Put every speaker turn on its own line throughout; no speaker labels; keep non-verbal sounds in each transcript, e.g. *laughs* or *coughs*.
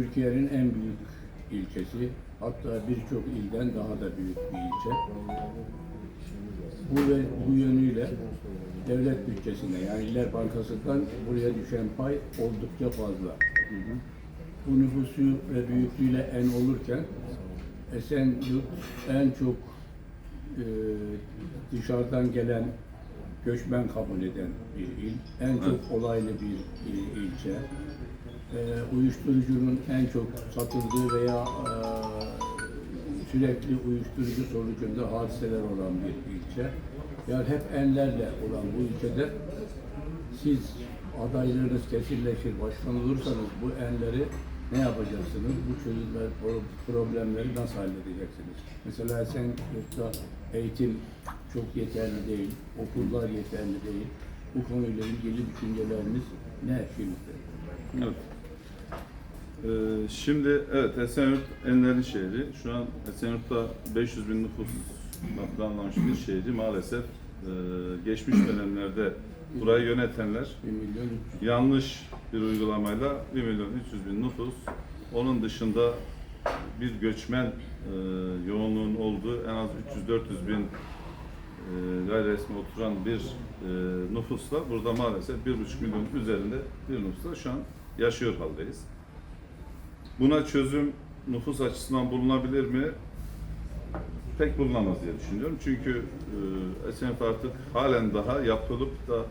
Türkiye'nin en büyük ilçesi. Hatta birçok ilden daha da büyük bir ilçe. Bu ve bu yönüyle devlet bütçesine yani İller Bankası'ndan buraya düşen pay oldukça fazla. Bu nüfusu ve büyüklüğüyle en olurken Esenyurt en çok e, dışarıdan gelen göçmen kabul eden bir il, en çok olaylı bir il- ilçe, e, uyuşturucunun en çok satıldığı veya e, sürekli uyuşturucu sonucunda hadiseler olan bir ilçe. Yani hep enlerle olan bu ilçede siz adaylığınız kesinleşir, başkan olursanız bu enleri ne yapacaksınız? Bu çözümler, pro- problemleri nasıl halledeceksiniz? Mesela sen yurtta eğitim çok yeterli değil, okullar yeterli değil. Bu konuyla ilgili düşünceleriniz ne şimdi?
Evet. Ee, şimdi evet Esenyurt enlerin şehri. Şu an Esenyurt'ta 500 bin nüfus planlanmış bir şehri. Maalesef e, geçmiş dönemlerde burayı yönetenler
1 milyon 300.
yanlış bir uygulamayla 1 milyon 300 bin nüfus, onun dışında bir göçmen e, yoğunluğun olduğu en az 300-400 bin e, gayri resmi oturan bir e, nüfusla burada maalesef 1,5 milyon üzerinde bir nüfusla şu an yaşıyor haldeyiz. Buna çözüm nüfus açısından bulunabilir mi? Pek bulunamaz diye düşünüyorum. Çünkü e, Esenyurt artık halen daha yapılıp da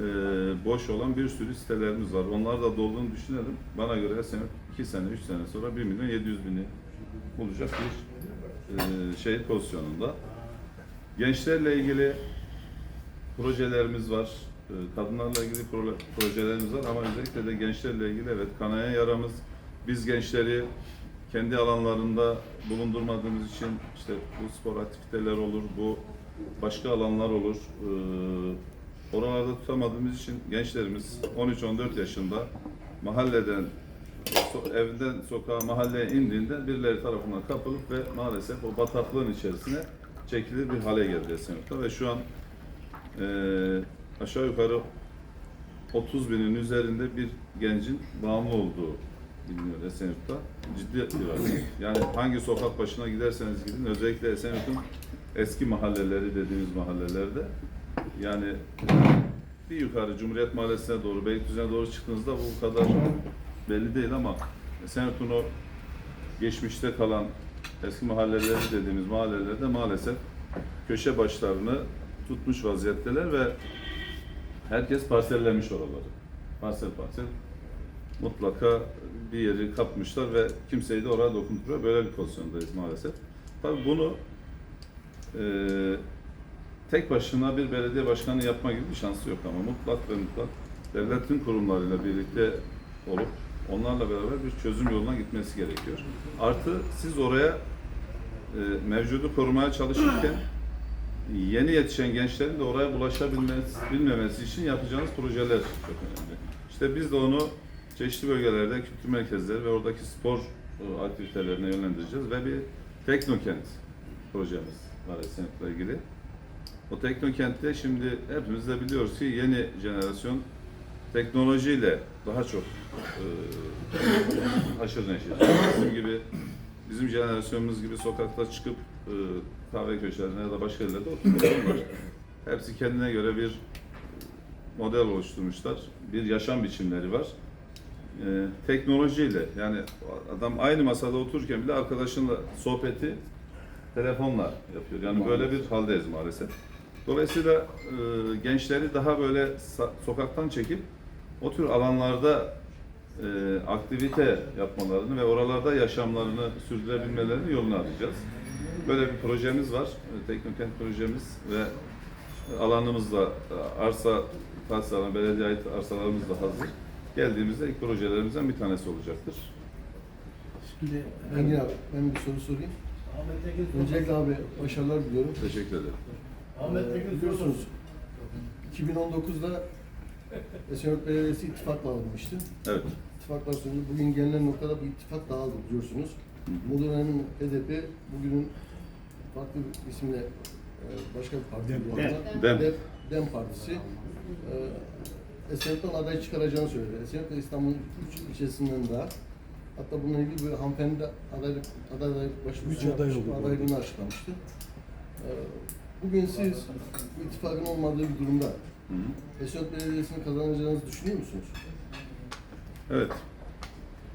e, boş olan bir sürü sitelerimiz var. Onlar da dolduğunu düşünelim. Bana göre Esenyurt 2 sene, 3 sene sonra 1 milyon 700 bini bulacak bir e, şehir pozisyonunda. Gençlerle ilgili projelerimiz var. E, Kadınlarla ilgili pro- projelerimiz var ama özellikle de gençlerle ilgili evet kanayan yaramız. Biz gençleri kendi alanlarında bulundurmadığımız için işte bu spor aktiviteler olur, bu başka alanlar olur. Ee, oralarda tutamadığımız için gençlerimiz 13-14 yaşında mahalleden, so- evden sokağa, mahalleye indiğinde birileri tarafından kapılıp ve maalesef o bataklığın içerisine çekilir bir hale geldi Esenyurt'ta ve şu an eee, aşağı yukarı 30 binin üzerinde bir gencin bağımlı olduğu biliniyor Esenyurt'ta. Ciddi bir rakam. Yani hangi sokak başına giderseniz gidin, özellikle Esenyurt'un eski mahalleleri dediğimiz mahallelerde yani bir yukarı Cumhuriyet Mahallesi'ne doğru, Beylikdüzü'ne doğru çıktığınızda bu kadar belli değil ama Esenyurt'un o geçmişte kalan eski mahalleleri dediğimiz mahallelerde maalesef köşe başlarını tutmuş vaziyetteler ve herkes parsellemiş oraları. Parsel parsel mutlaka bir yeri kapmışlar ve kimseyi de oraya dokunduruyor. Böyle bir pozisyondayız maalesef. Tabii bunu eee, tek başına bir belediye başkanı yapma gibi bir şansı yok ama mutlak ve mutlak devletin kurumlarıyla birlikte olup onlarla beraber bir çözüm yoluna gitmesi gerekiyor. Artı siz oraya e, mevcudu korumaya çalışırken yeni yetişen gençlerin de oraya bulaşabilmesi bilmemesi için yapacağınız projeler çok önemli. İşte biz de onu çeşitli bölgelerde kültür merkezleri ve oradaki spor e, aktivitelerine yönlendireceğiz ve bir teknokent projemiz var Esenyurt'la ilgili. O teknokentte şimdi hepimiz de biliyoruz ki yeni jenerasyon teknolojiyle daha çok e, haşır neşir. Bizim gibi bizim jenerasyonumuz gibi sokakta çıkıp e, kahve köşelerine ya da başka yerlerde oturmuyorlar. Hepsi kendine göre bir model oluşturmuşlar. Bir yaşam biçimleri var. E, teknolojiyle yani adam aynı masada otururken bile arkadaşınla sohbeti telefonla yapıyor. Yani böyle bir haldeyiz maalesef. Dolayısıyla e, gençleri daha böyle sokaktan çekip o tür alanlarda e, aktivite yapmalarını ve oralarda yaşamlarını sürdürebilmelerini yolunu arayacağız. Böyle bir projemiz var. E, Teknokent projemiz ve alanımız da e, arsa tahsis alan belediye ait arsalarımız da hazır. Geldiğimizde ilk projelerimizden bir tanesi olacaktır.
Şimdi Engin abi ben bir soru sorayım. Öncelikle abi başarılar diliyorum.
Teşekkür ederim.
Ahmet Tekin
Biliyorsunuz 2019'da Esenyurt Belediyesi ittifakla alınmıştı.
Evet.
İttifaklar sonucu bugün gelinen noktada bir ittifak dağıldı biliyorsunuz. O dönemin HDP bugünün farklı bir isimle e, başka bir parti.
Dem.
anda.
Dem.
Dem, Dem Partisi. E, Esenyurt'tan aday çıkaracağını söyledi. Esenyurt ve İstanbul'un üç ilçesinden de Hatta bununla ilgili bir hanımefendi de adaylık, adaylık başvurusu
Üç aday
yapmış,
oldu
adaylığını açıklamıştı. Ee, Bugün siz bu ittifakın olmadığı bir durumda
Hı hı.
Esenyurt Belediyesi'ni kazanacağınızı düşünüyor musunuz?
Evet.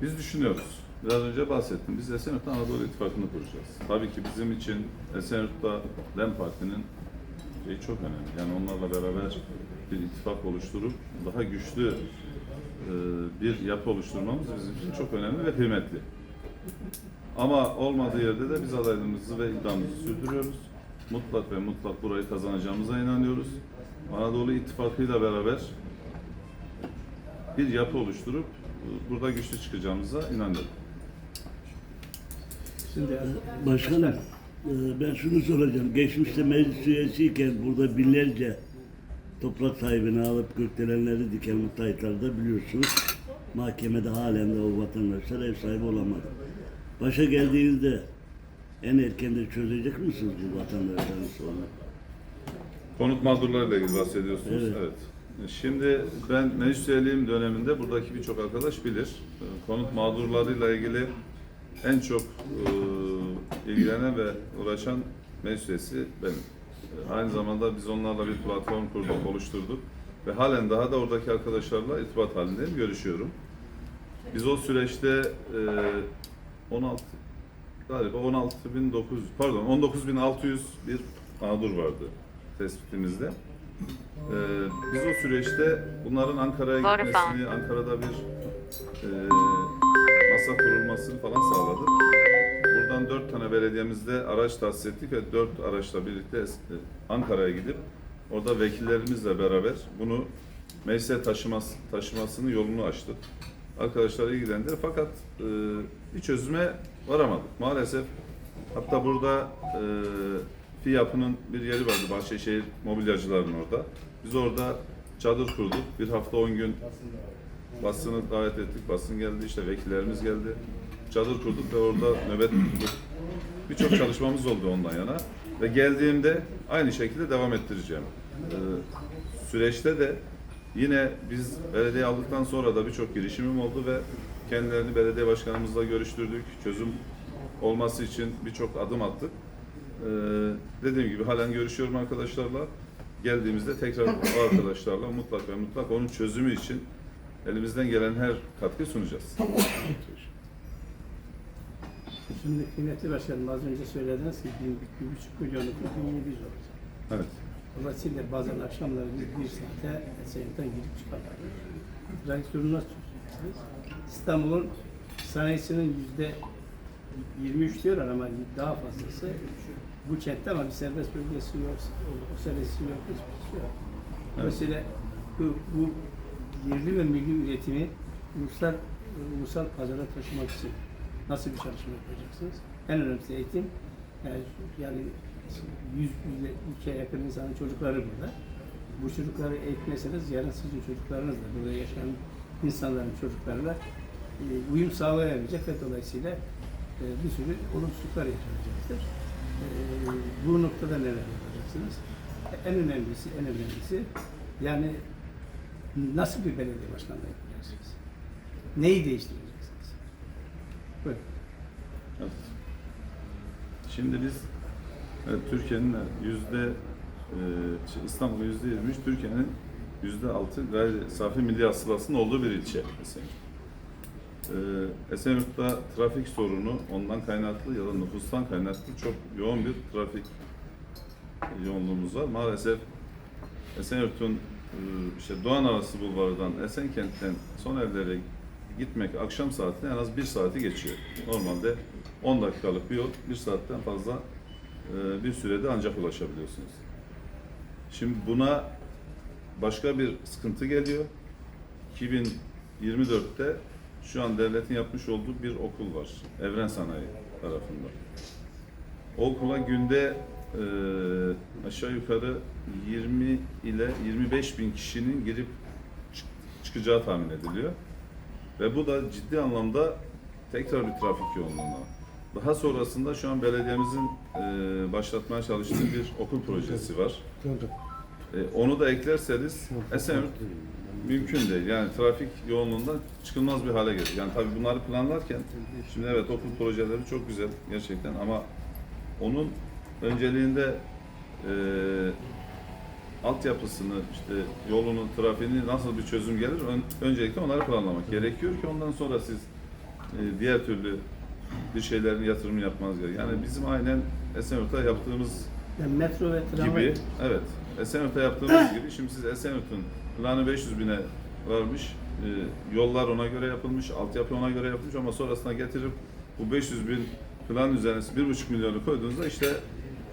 Biz düşünüyoruz. Biraz önce bahsettim. Biz Esenyurt'ta Anadolu İttifakı'nı kuracağız. Tabii ki bizim için Esenyurt'ta DEM Parti'nin şeyi çok önemli. Yani onlarla beraber bir ittifak oluşturup daha güçlü e, bir yapı oluşturmamız bizim için çok önemli ve kıymetli. Ama olmadığı yerde de biz adaylığımızı ve iddiamızı sürdürüyoruz. Mutlak ve mutlak burayı kazanacağımıza inanıyoruz. Anadolu İttifakı'yla beraber bir yapı oluşturup e, burada güçlü çıkacağımıza inanıyorum.
Şimdi
Başkanım, e, ben şunu soracağım. Geçmişte meclis üyesiyken burada binlerce toprak sahibini alıp gökdelenleri diken müteahhitlarda biliyorsunuz. Mahkemede halen de o vatandaşlar ev sahibi olamadı. Başa geldiğinizde en erken de çözecek misiniz bu vatandaşların sorunu?
Konut mağdurlarıyla ilgili bahsediyorsunuz.
Evet.
Evet. Şimdi ben meclis üyeliğim döneminde buradaki birçok arkadaş bilir. Konut mağdurlarıyla ilgili en çok e, ilgilenen ve uğraşan meclis üyesi benim. E, Aynı zamanda biz onlarla bir platform kurduk, oluşturduk. Ve halen daha da oradaki arkadaşlarla irtibat halindeyim, görüşüyorum. Biz o süreçte e, 16 galiba 16.900 pardon 19.600 bir mağdur vardı tespitimizde. Ee, biz o süreçte bunların Ankara'ya gitmesini, Ankara'da bir e, masa kurulmasını falan sağladık. Buradan dört tane belediyemizde araç tahsis ettik ve dört araçla birlikte e, Ankara'ya gidip orada vekillerimizle beraber bunu meclise taşıması, taşımasını yolunu açtık. Arkadaşlar ilgilendiler fakat e, bir çözüme varamadık. Maalesef hatta burada e, FİAP'ının bir yeri vardı Bahçeşehir mobilyacıların orada. Biz orada çadır kurduk. Bir hafta on gün basını davet ettik. Basın geldi işte vekillerimiz geldi. Çadır kurduk ve orada nöbet tuttuk. Birçok çalışmamız oldu ondan yana. Ve geldiğimde aynı şekilde devam ettireceğim. Ee, süreçte de yine biz belediye aldıktan sonra da birçok girişimim oldu ve kendilerini belediye başkanımızla görüştürdük. Çözüm olması için birçok adım attık. Ee, dediğim gibi halen görüşüyorum arkadaşlarla. Geldiğimizde tekrar o arkadaşlarla mutlak ve mutlak onun çözümü için elimizden gelen her katkı sunacağız. *laughs*
Şimdi kıymetli başkanım az önce söylediniz ki bir, bir buçuk milyonluk bir 1700 olacak.
Evet.
Dolayısıyla bazen akşamları biz bir saate Esenyurt'tan girip çıkarıyoruz. Trafik sorunu nasıl çözeceksiniz? İstanbul'un sanayisinin yüzde 23 diyorlar ama daha fazlası bu kentte ama bir serbest bölgesi yok, o serisi yok, hiçbir şey yok. Dolayısıyla bu, bu yerli ve milli üretimi ulusal, ulusal pazara taşımak için nasıl bir çalışma yapacaksınız? En önemlisi eğitim. Yani, yani 100 ülkeye yakın insanın çocukları burada. Bu çocukları eğitmeseniz yarın sizin çocuklarınız da burada yaşayan insanların çocuklarla e, uyum sağlayamayacak ve dolayısıyla e, bir sürü olumsuzluklar yaşanacaktır. E, bu noktada neler yapacaksınız? En önemlisi, en önemlisi yani nasıl bir belediye başkanlığı yapacaksınız? Neyi değiştireceksiniz? Buyurun.
Evet. Şimdi biz evet, Türkiye'nin yüzde e, şey, İstanbul'un yüzde 23, Türkiye'nin yüzde 6 gayri safi milli hasılasının olduğu bir ilçe. Ee, Esenyurt'ta trafik sorunu ondan kaynaklı ya da nüfustan kaynaklı çok yoğun bir trafik yoğunluğumuz var. Maalesef Esenyurt'un e, işte Doğan arası bulvarından Esenkent'ten son evlere gitmek akşam saatinde en az bir saati geçiyor. Normalde 10 dakikalık bir yol bir saatten fazla e, bir sürede ancak ulaşabiliyorsunuz. Şimdi buna başka bir sıkıntı geliyor. 2024'te şu an devletin yapmış olduğu bir okul var. Evren Sanayi tarafından. O okula günde e, aşağı yukarı 20 ile 25 bin kişinin girip çık- çıkacağı tahmin ediliyor. Ve bu da ciddi anlamda tekrar bir trafik yoğunluğuna. Daha sonrasında şu an belediyemizin e, başlatmaya çalıştığı bir okul projesi var. E, onu da eklerseniz Esenyurt mümkün değil. Yani trafik yoğunluğundan çıkılmaz bir hale gelir. Yani tabii bunları planlarken şimdi evet okul projeleri çok güzel gerçekten ama onun önceliğinde e, altyapısını işte yolunu, trafiğini nasıl bir çözüm gelir ön- öncelikle onları planlamak gerekiyor ki ondan sonra siz e, diğer türlü bir şeylerin yatırımı yapmanız gerekiyor. Yani bizim aynen Esenyurt'ta yaptığımız
Yani metro ve tramvay
gibi evet Esenyurt'ta yaptığımız gibi şimdi siz Esenyurt'un planı 500 bine varmış e, yollar ona göre yapılmış altyapı ona göre yapılmış ama sonrasında getirip bu 500 bin plan üzerine 1,5 milyonu koyduğunuzda işte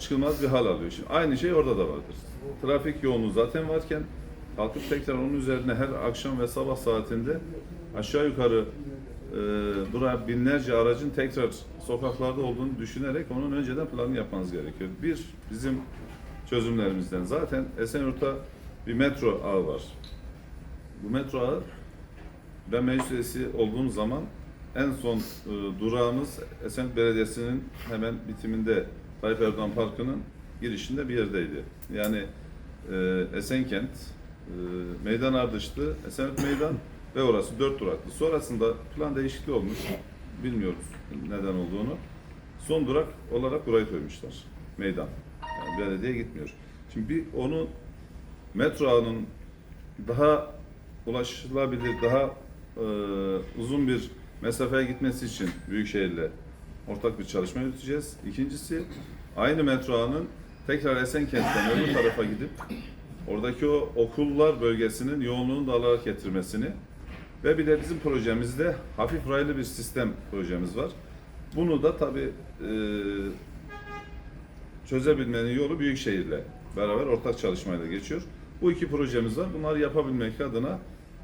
çıkılmaz bir hal alıyor. Şimdi aynı şey orada da vardır. Trafik yoğunluğu zaten varken kalkıp tekrar onun üzerine her akşam ve sabah saatinde aşağı yukarı e, buraya binlerce aracın tekrar sokaklarda olduğunu düşünerek onun önceden planını yapmanız gerekiyor. Bir, bizim çözümlerimizden zaten Esenyurt'ta bir metro ağı var. Bu metro ağı ben meclis olduğum zaman en son e, durağımız Esenyurt Belediyesi'nin hemen bitiminde Tayyip Erdoğan Parkı'nın girişinde bir yerdeydi. Yani e, Esenkent, e, Meydan Ardıştı, Esenyurt Meydan ve orası dört duraklı. Sonrasında plan değişikliği olmuş. Bilmiyoruz neden olduğunu. Son durak olarak burayı koymuşlar. Meydan. Yani belediye gitmiyor. Şimdi bir onu metro ağının daha ulaşılabilir, daha e, uzun bir mesafeye gitmesi için Büyükşehir'le ortak bir çalışma yürüteceğiz. İkincisi, aynı metro ağının tekrar Esenkent'ten öbür tarafa gidip oradaki o okullar bölgesinin yoğunluğunu da alarak getirmesini ve bir de bizim projemizde hafif raylı bir sistem projemiz var. Bunu da tabii e, çözebilmenin yolu Büyükşehir'le beraber ortak çalışmayla geçiyor. Bu iki projemiz var. Bunları yapabilmek adına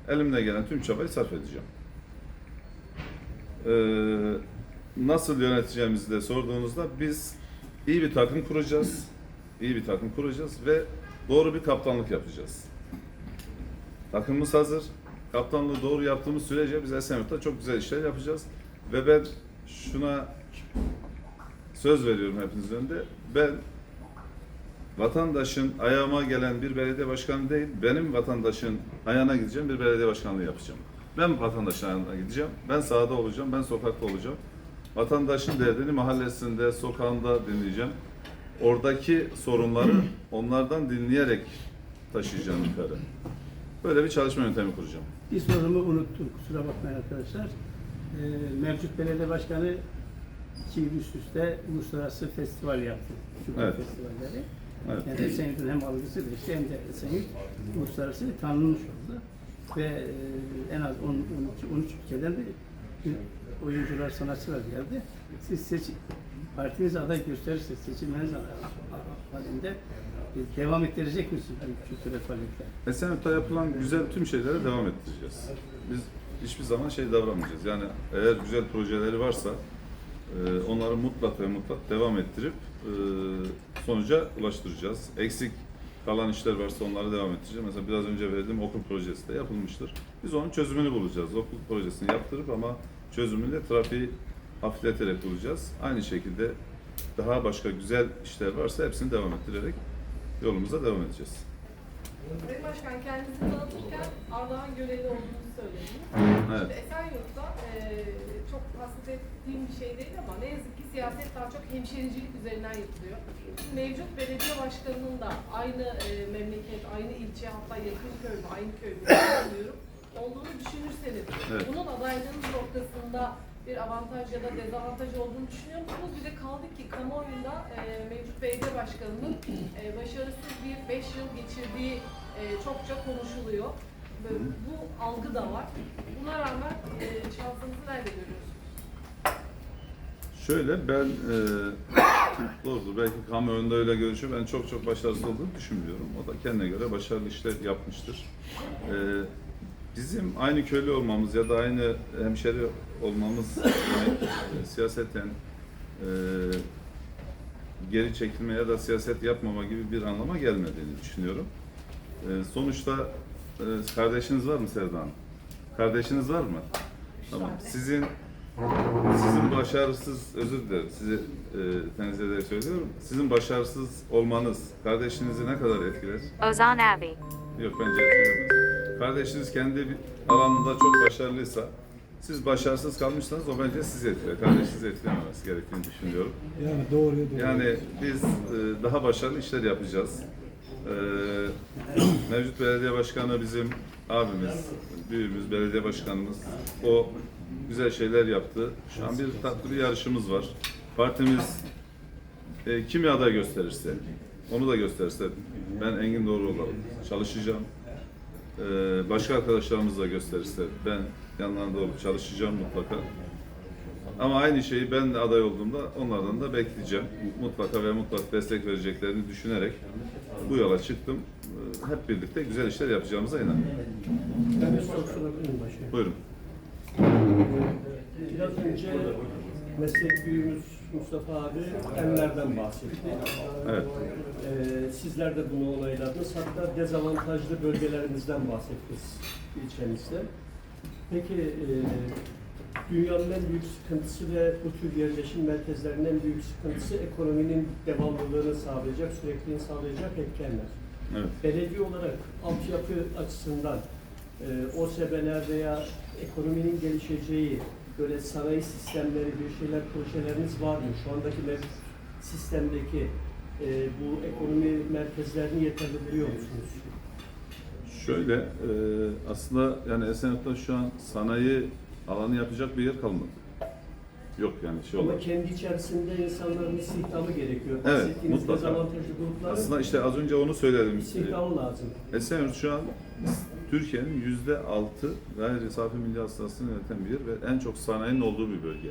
elimden gelen tüm çabayı sarf edeceğim. Ee, nasıl yöneteceğimizi de sorduğunuzda biz iyi bir takım kuracağız. İyi bir takım kuracağız ve doğru bir kaptanlık yapacağız. Takımımız hazır. Kaptanlığı doğru yaptığımız sürece biz Esenyurt'ta çok güzel işler yapacağız. Ve ben şuna söz veriyorum hepinizin önünde. Ben vatandaşın ayağıma gelen bir belediye başkanı değil, benim vatandaşın ayağına gideceğim bir belediye başkanlığı yapacağım. Ben vatandaşın ayağına gideceğim, ben sahada olacağım, ben sokakta olacağım. Vatandaşın derdini mahallesinde, sokağında dinleyeceğim. Oradaki sorunları onlardan dinleyerek taşıyacağım yukarı. Böyle bir çalışma yöntemi kuracağım.
Bir sorumu unuttum. Kusura bakmayın arkadaşlar. Ee, mevcut belediye başkanı iki yıl üst üste uluslararası festival yaptı. Çukur
Evet.
festivalleri.
Evet.
Yani Esenyurt'un hem algısı da işte hem de Esenyurt uluslararası tanınmış oldu. Ve e, en az 10, 12, 13 ülkeden de oyuncular, sanatçılar geldi. Siz seç, partiniz aday gösterirse seçilmeniz halinde e, devam ettirecek misiniz bu kültürel faaliyetler?
Yapılan güzel tüm şeylere devam ettireceğiz. Biz hiçbir zaman şey davranmayacağız. Yani eğer güzel projeleri varsa e, onları mutlak ve mutlak devam ettirip e, sonuca ulaştıracağız. Eksik kalan işler varsa onları devam ettireceğiz. Mesela biraz önce verdiğim okul projesi de yapılmıştır. Biz onun çözümünü bulacağız. Okul projesini yaptırıp ama çözümünü de trafiği hafifleterek bulacağız. Aynı şekilde daha başka güzel işler varsa hepsini devam ettirerek yolumuza devam edeceğiz.
Sayın Başkan kendinizi tanıtırken Ardahan görevli olduğunuzu söylediniz.
Evet.
Şimdi Esenyurt'ta eee çok hasret ettiğim bir şey değil ama ne yazık ki siyaset daha çok hemşericilik üzerinden yapılıyor. Şimdi mevcut belediye başkanının da aynı eee, memleket, aynı ilçe hatta yakın köy mü, aynı köy mü bilmiyorum olduğunu düşünürseniz
Evet.
bunun adaylığınız noktasında bir avantaj ya da dezavantaj olduğunu düşünüyor musunuz? Bir de kaldı ki kamuoyunda eee mevcut belediye başkanının eee, başarısız bir 5 yıl geçirdiği eee, çokça konuşuluyor. Ve bu algı da var. Buna rağmen eee şansınızı nerede görüyorsunuz?
Şöyle ben e, *coughs* doğrudur belki kamuoyunda öyle görüşüyor. Ben çok çok başarısız olduğunu düşünmüyorum. O da kendine göre başarılı işler yapmıştır. E, bizim aynı köylü olmamız ya da aynı hemşeri olmamız yani, e, siyaseten e, geri çekilme ya da siyaset yapmama gibi bir anlama gelmediğini düşünüyorum. E, sonuçta e, kardeşiniz var mı Sevda Hanım? Kardeşiniz var mı? Tamam. Sizin sizin başarısız, özür dilerim, size e, tenzih ederek söylüyorum. Sizin başarısız olmanız kardeşinizi ne kadar etkiler?
Ozan Abbey.
Yok bence etkilemez. kardeşiniz kendi alanında çok başarılıysa, siz başarısız kalmışsanız o bence sizi etkiler. Kardeşinizi etkilememesi gerektiğini düşünüyorum.
Yani doğru doğru.
Yani biz e, daha başarılı işler yapacağız. E, mevcut belediye başkanı bizim abimiz, büyüğümüz, belediye başkanımız. O güzel şeyler yaptı. Şu an bir tatlı bir yarışımız var. Partimiz e, kimi aday gösterirse, onu da gösterirse ben Engin Doğruoğlu çalışacağım. E, başka arkadaşlarımız da gösterirse ben yanlarında olup çalışacağım mutlaka. Ama aynı şeyi ben de aday olduğumda onlardan da bekleyeceğim. Mutlaka ve mutlaka destek vereceklerini düşünerek bu yola çıktım. Ee, Hep birlikte güzel işler yapacağımıza inanıyorum.
Ben bir soru sorabilir miyim başkanım?
Buyurun.
Biraz önce meslek büyüğümüz Mustafa abi enlerden bahsetti.
Evet.
Ee, sizler de bunu onayladınız. Hatta dezavantajlı bölgelerimizden bahsettiniz ilçemizde. Peki e, dünyanın en büyük sıkıntısı ve bu tür yerleşim merkezlerinin en büyük sıkıntısı ekonominin devamlılığını sağlayacak, sürekliliğini sağlayacak etkenler.
Evet.
belediye olarak altyapı açısından e, OSB'ler veya ekonominin gelişeceği böyle sanayi sistemleri, bir şeyler, projeleriniz var mı? Şu andaki mevcut sistemdeki e, bu ekonomi merkezlerini yeterli buluyor musunuz?
Şöyle e, aslında yani Esenyurt'ta şu an sanayi alanı yapacak bir yer kalmadı. Yok yani şey
Ama
olarak.
kendi içerisinde insanların istihdamı gerekiyor.
Evet,
Bahsettiğiniz
mutlaka.
dezavantajlı grupların
Aslında işte az önce onu söyledim.
istihdamı lazım.
Esenyurt şu an Türkiye'nin yüzde altı gayri safi milli hasılasını yöneten bir yer ve en çok sanayinin olduğu bir bölge.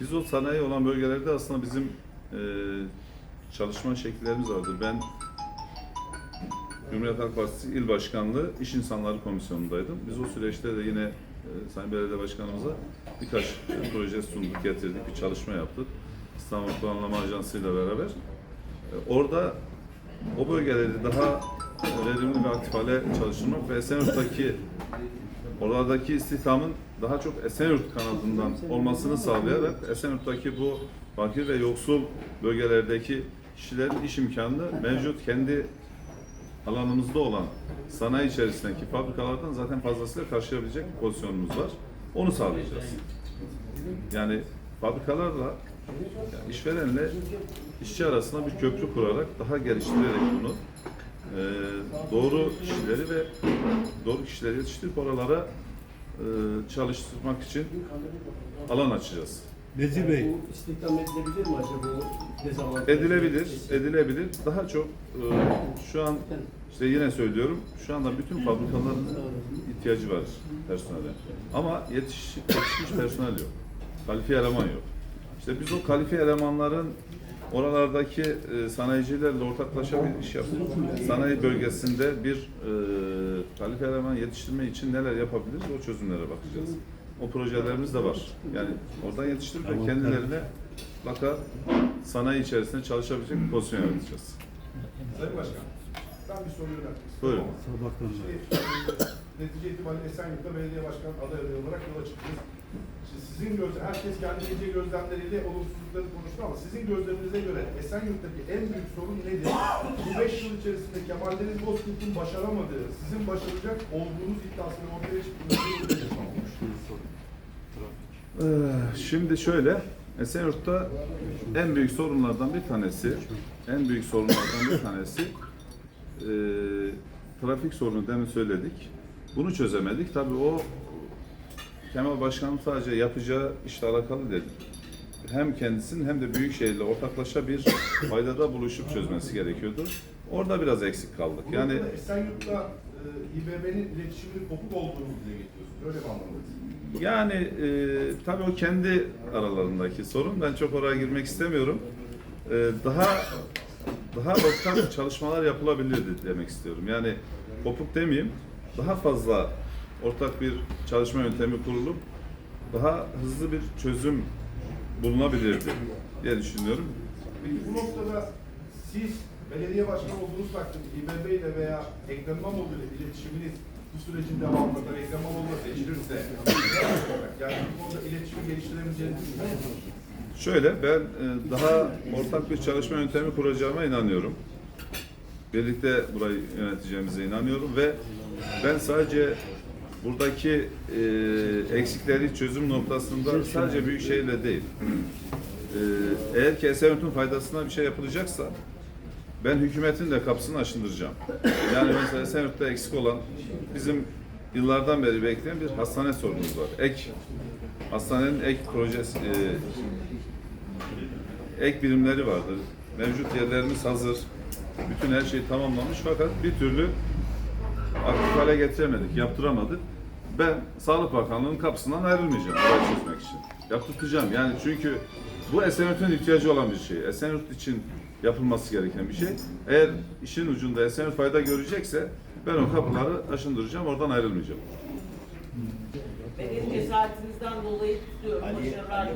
Biz o sanayi olan bölgelerde aslında bizim e, çalışma şekillerimiz vardır. Ben Cumhuriyet Halk Partisi İl Başkanlığı İş İnsanları Komisyonu'ndaydım. Biz o süreçte de yine e, Sayın Belediye Başkanımıza birkaç proje sunduk, getirdik, bir çalışma yaptık. İstanbul Planlama Ajansı ile beraber. E, orada o bölgeleri daha verimli ve aktif hale çalıştırmak ve Esenyurt'taki oradaki istihdamın daha çok Esenyurt kanadından olmasını sağlayarak Esenyurt'taki bu fakir ve yoksul bölgelerdeki kişilerin iş imkanını mevcut kendi alanımızda olan sanayi içerisindeki fabrikalardan zaten fazlasıyla karşılayabilecek bir pozisyonumuz var. Onu sağlayacağız. Yani fabrikalarla yani işverenle işçi arasında bir köprü kurarak daha geliştirerek bunu e, doğru kişileri ve doğru kişileri yetiştirip oralara e, çalıştırmak için alan açacağız.
Nezih Bey,
Bu istihdam edilebilir mi acaba bu dezavantaj?
Edilebilir, edilebilir. Daha çok e, şu an işte yine söylüyorum, şu anda bütün fabrikaların ihtiyacı var personele. Ama yetiş, yetişmiş personel yok. Kalifiye eleman yok. İşte biz o kalifiye elemanların oralardaki e, sanayicilerle ortaklaşa bir iş yapıp sanayi bölgesinde bir e, kalifiye eleman yetiştirme için neler yapabiliriz o çözümlere bakacağız. O projelerimiz de var. Yani oradan yetiştirip ve kendilerine mutlaka sanayi içerisinde çalışabilecek bir pozisyon yaratacağız.
Sayın Başkan, ben bir soru yöneltmek istiyorum.
Buyurun.
Şimdi, e, netice itibariyle Esenyurt'ta belediye başkan aday adayı olarak yola çıktınız. Şimdi sizin göz, herkes kendi gece gözlemleriyle olumsuzlukları konuştu ama sizin gözleminize göre Esenyurt'taki en büyük sorun nedir? Bu beş yıl içerisinde Kemal Deniz Bozkurt'un başaramadığı, sizin başaracak olduğunuz iddiasını ortaya çıktığınızda
Ee, Şimdi şöyle, Esenyurt'ta en büyük sorunlardan bir tanesi, en büyük sorunlardan bir tanesi e, trafik sorunu demin söyledik. Bunu çözemedik. Tabii o Kemal Başkan'ın sadece yapacağı işle alakalı değil. Hem kendisinin hem de Büyükşehir'le ortaklaşa bir *coughs* faydada buluşup çözmesi gerekiyordu. Orada biraz eksik kaldık.
Yani
Yani
Esenyurt'ta e, İBB'nin iletişiminin kopuk olduğunu dile getiriyorsunuz. Öyle mi anlamalıyız?
Yani e, tabii o kendi aralarındaki sorun. Ben çok oraya girmek istemiyorum. E, daha daha ortak çalışmalar yapılabilirdi demek istiyorum. Yani kopuk demeyeyim. Daha fazla ortak bir çalışma yöntemi kurulup daha hızlı bir çözüm bulunabilirdi diye düşünüyorum.
Peki bu noktada siz belediye başkanı olduğunuz takdirde İBB ile veya Ekrem İmamoğlu ile iletişiminiz bu sürecin devamında da Ekrem İmamoğlu seçilirse yani bu konuda iletişimi geliştirebileceğini düşünüyor musunuz?
Şöyle ben e, daha ortak bir çalışma yöntemi kuracağıma inanıyorum. birlikte burayı yöneteceğimize inanıyorum ve ben sadece buradaki e, eksikleri çözüm noktasında sadece Büyükşehir'le değil. E, eğer ki Esenyurt'un faydasına bir şey yapılacaksa ben hükümetin de kapısını aşındıracağım. Yani mesela Esenyurt'ta eksik olan bizim yıllardan beri bekleyen bir hastane sorunumuz var. Ek hastanenin ek projesi e, ek birimleri vardır. Mevcut yerlerimiz hazır. Bütün her şey tamamlanmış fakat bir türlü aktif hale getiremedik, yaptıramadık. Ben Sağlık Bakanlığı'nın kapısından ayrılmayacağım burayı çözmek için. Yaptırtacağım yani çünkü bu Esenyurt'un ihtiyacı olan bir şey. Esenyurt için yapılması gereken bir şey. Eğer işin ucunda Esenyurt fayda görecekse ben o kapıları aşındıracağım, oradan ayrılmayacağım.
Benim cesaretinizden dolayı kutluyorum. Başarılar.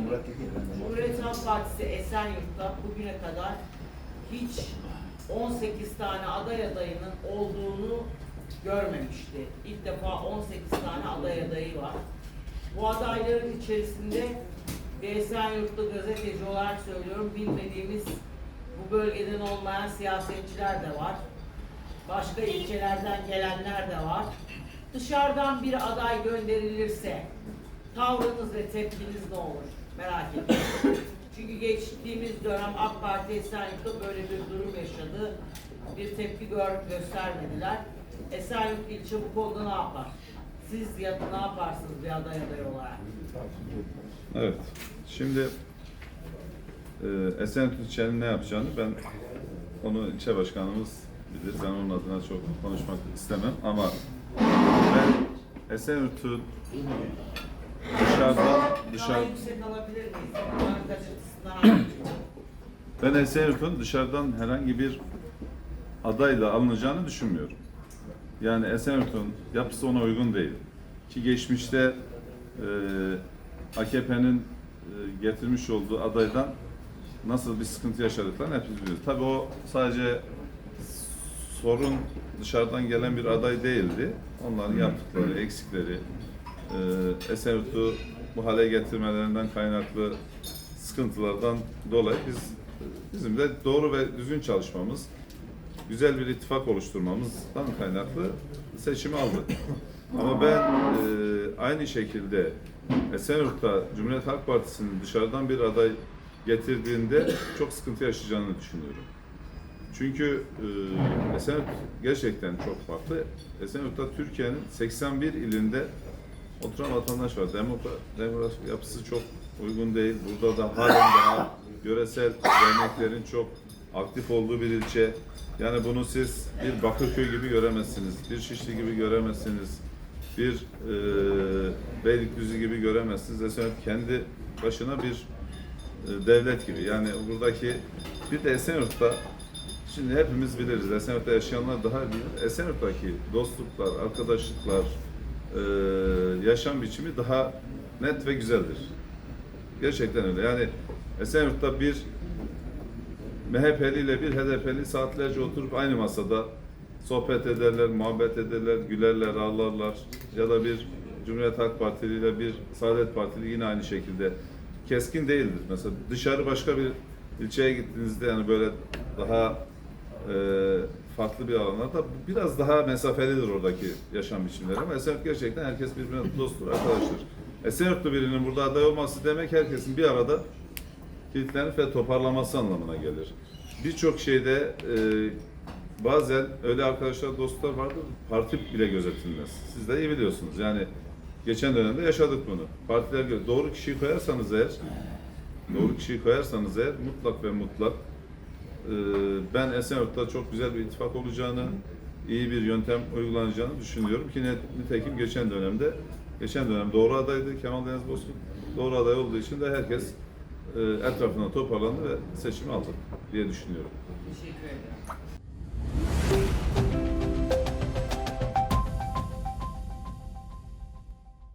Cumhuriyet Halk Partisi Esenyurt'ta bugüne kadar hiç 18 tane aday adayının olduğunu görmemişti. İlk defa 18 tane aday adayı var. Bu adayların içerisinde bir Esenyurtlu gazeteci olarak söylüyorum bilmediğimiz bu bölgeden olmayan siyasetçiler de var. Başka ilçelerden gelenler de var. Dışarıdan bir aday gönderilirse tavrınız ve tepkiniz ne olur? Merak ediyorum. Çünkü geçtiğimiz dönem AK Parti Esenyurt'ta böyle bir durum yaşadı. Bir tepki gör, göstermediler. Esenyurt ilçe bu konuda ne yapar? Siz ya ne yaparsınız bir aday aday olarak?
Evet. Şimdi e, Esenyurt ilçenin ne yapacağını ben onu ilçe başkanımız bilir. Ben onun adına çok konuşmak istemem ama ben Esenyurt'u dışarıdan dışarı ben Esenyurt'un dışarıdan herhangi bir adayla alınacağını düşünmüyorum. Yani Esenyurt'un yapısı ona uygun değil. Ki geçmişte e, AKP'nin e, getirmiş olduğu adaydan nasıl bir sıkıntı yaşadıklarını hepimiz biliyoruz. Tabii o sadece sorun dışarıdan gelen bir aday değildi. Onların yaptıkları, eksikleri, e, Esenyurt'u bu hale getirmelerinden kaynaklı sıkıntılardan dolayı biz bizim de doğru ve düzgün çalışmamız, güzel bir ittifak oluşturmamızdan kaynaklı seçimi aldık. Ama ben e, aynı şekilde Esenyurt'ta Cumhuriyet Halk Partisi'nin dışarıdan bir aday getirdiğinde çok sıkıntı yaşayacağını düşünüyorum. Çünkü e, Esenyurt gerçekten çok farklı. Esenyurt'ta Türkiye'nin 81 ilinde oturan vatandaş var. Demokra, demografik yapısı çok uygun değil. Burada da halen daha yöresel derneklerin çok aktif olduğu bir ilçe. Yani bunu siz bir Bakırköy gibi göremezsiniz, bir Şişli gibi göremezsiniz, bir e, Beylikdüzü gibi göremezsiniz. Esenyurt kendi başına bir e, devlet gibi. Yani buradaki bir de Esenyurt'ta Şimdi hepimiz biliriz. Esenyurt'ta yaşayanlar daha bilir. Esenyurt'taki dostluklar, arkadaşlıklar, e, yaşam biçimi daha net ve güzeldir. Gerçekten öyle. Yani Esenyurt'ta bir MHP'li ile bir HDP'li saatlerce oturup aynı masada sohbet ederler, muhabbet ederler, gülerler, ağlarlar. Ya da bir Cumhuriyet Halk Partili ile bir Saadet Partili yine aynı şekilde keskin değildir. Mesela dışarı başka bir ilçeye gittiğinizde yani böyle daha e, farklı bir alanlarda biraz daha mesafelidir oradaki yaşam biçimleri ama Esenyurt gerçekten herkes birbirine dosttur, arkadaştır. Esenyurtlu birinin burada aday olması demek herkesin bir arada kilitlenip ve toparlaması anlamına gelir. Birçok şeyde e, bazen öyle arkadaşlar, dostlar vardır, parti bile gözetilmez. Siz de iyi biliyorsunuz. Yani geçen dönemde yaşadık bunu. Partiler doğru kişiyi koyarsanız eğer, doğru kişiyi koyarsanız eğer mutlak ve mutlak e, ben Esenyurt'ta çok güzel bir ittifak olacağını, iyi bir yöntem uygulanacağını düşünüyorum ki nitekim geçen dönemde geçen dönem doğru adaydı Kemal Deniz Bozkurt. Doğru aday olduğu için de herkes e, etrafına toparlandı ve seçimi aldı diye düşünüyorum.
Teşekkür ederim.